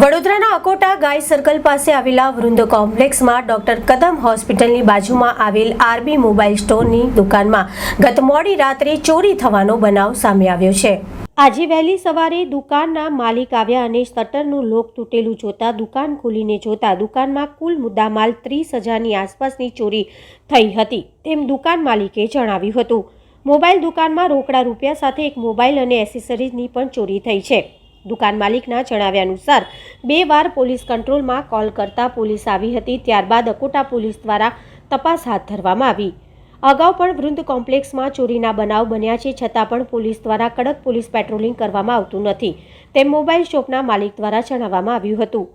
વડોદરાના અકોટા ગાય સર્કલ પાસે આવેલા વૃંદ કોમ્પ્લેક્સમાં ડોક્ટર કદમ હોસ્પિટલની બાજુમાં આવેલ આરબી મોબાઈલ સ્ટોરની દુકાનમાં ગત મોડી રાત્રે ચોરી થવાનો બનાવ સામે આવ્યો છે. આજે વહેલી સવારે દુકાનના માલિક આવ્યા અને શટરનું લોક તૂટેલું જોતા દુકાન ખોલીને જોતા દુકાનમાં કુલ મુદ્દામાલ ત્રીસ હજારની આસપાસની ચોરી થઈ હતી તેમ દુકાન માલિકે જણાવ્યું હતું. મોબાઈલ દુકાનમાં રોકડા રૂપિયા સાથે એક મોબાઈલ અને એસેસરીઝની પણ ચોરી થઈ છે. દુકાન માલિકના જણાવ્યા અનુસાર, બે વાર પોલીસ કંટ્રોલમાં કોલ કરતા પોલીસ આવી હતી, ત્યારબાદ અકોટા પોલીસ દ્વારા તપાસ હાથ ધરવામાં આવી. અગાઉ પણ વૃંદ કોમ્પ્લેક્સમાં ચોરીના બનાવ બન્યા છે, છતાં પણ પોલીસ દ્વારા કડક પોલીસ પેટ્રોલિંગ કરવામાં આવતું નથી, તેમ મોબાઈલ શોપના માલિક દ્વારા જણાવવામાં આવ્યું હતું.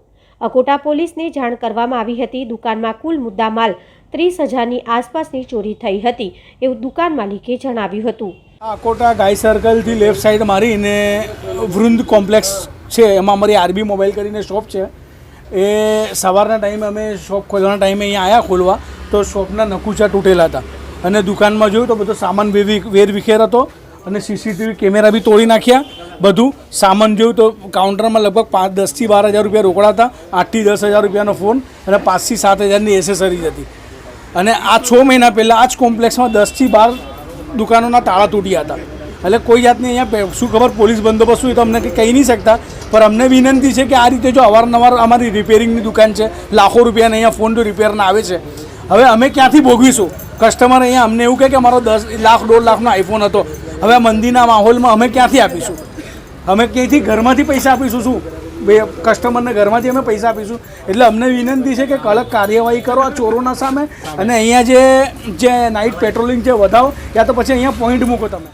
અકોટા પોલીસને જાણ કરવામાં આવી હતી, દુકાનમાં કુલ મુદ્દામાલ ત્રીસ હજારની આસપાસની ચોરી થઈ હતી, એવું દુકાન માલિકે જણાવ્યું હતું. આ અકોટા ગાય સર્કલથી લેફ્ટ સાઈડ મારીને વૃંદ કોમ્પ્લેક્સ છે. એમાં અમારી આરબી મોબાઈલ કરીને શોપ છે. એ સવારના ટાઈમે અમે શોપ ખોલવાના ટાઈમે અહીંયા આવ્યા ખોલવા, તો શોપના નકુચા તૂટેલા હતા. અને દુકાનમાં જોયું તો બધો સામાન વેવી વેરવિખેર હતો અને સીસીટીવી કેમેરા બી તોડી નાખ્યા. બધું સામાન જોયું તો કાઉન્ટરમાં લગભગ પાંચ દસથી બાર હજાર રૂપિયા રોકડા હતા આઠથી દસ હજાર રૂપિયાનો ફોન અને પાંચથી સાત હજારની એસેસરીઝ હતી. અને આ છ મહિના પહેલાં આ જ કોમ્પ્લેક્સમાં દસથી બાર દુકાનોના તાળા તૂટ્યા હતા. એટલે કોઈ જાતની અહીંયા શું ખબર પોલીસ બંદોબસ્ત હોય તો અમને કહી નહીં શકતા. પણ અમને વિનંતી છે કે આ રીતે જો અવારનવાર અમારી રિપેરિંગની દુકાન છે, લાખો રૂપિયાના અહીંયા ફોન ટુ રિપેરના આવે છે. હવે અમે ક્યાંથી ભોગવીશું? કસ્ટમર અહીંયા અમને એવું કહે કે મારો દસ લાખ, દોઢ લાખનો આઈફોન હતો. હવે મંદીના માહોલમાં અમે ક્યાંથી આપીશું? અમે ક્યાંયથી ઘરમાંથી પૈસા આપીશું શું? બે કસ્ટમરને ઘરમાંથી અમે પૈસા આપીશું. એટલે અમને વિનંતી છે કે કડક કાર્યવાહી કરો આ ચોરોના સામે. અને અહીંયા જે જે નાઇટ પેટ્રોલિંગ છે વધાવો, યા તો પછી અહીંયા પોઈન્ટ મૂકો તમે.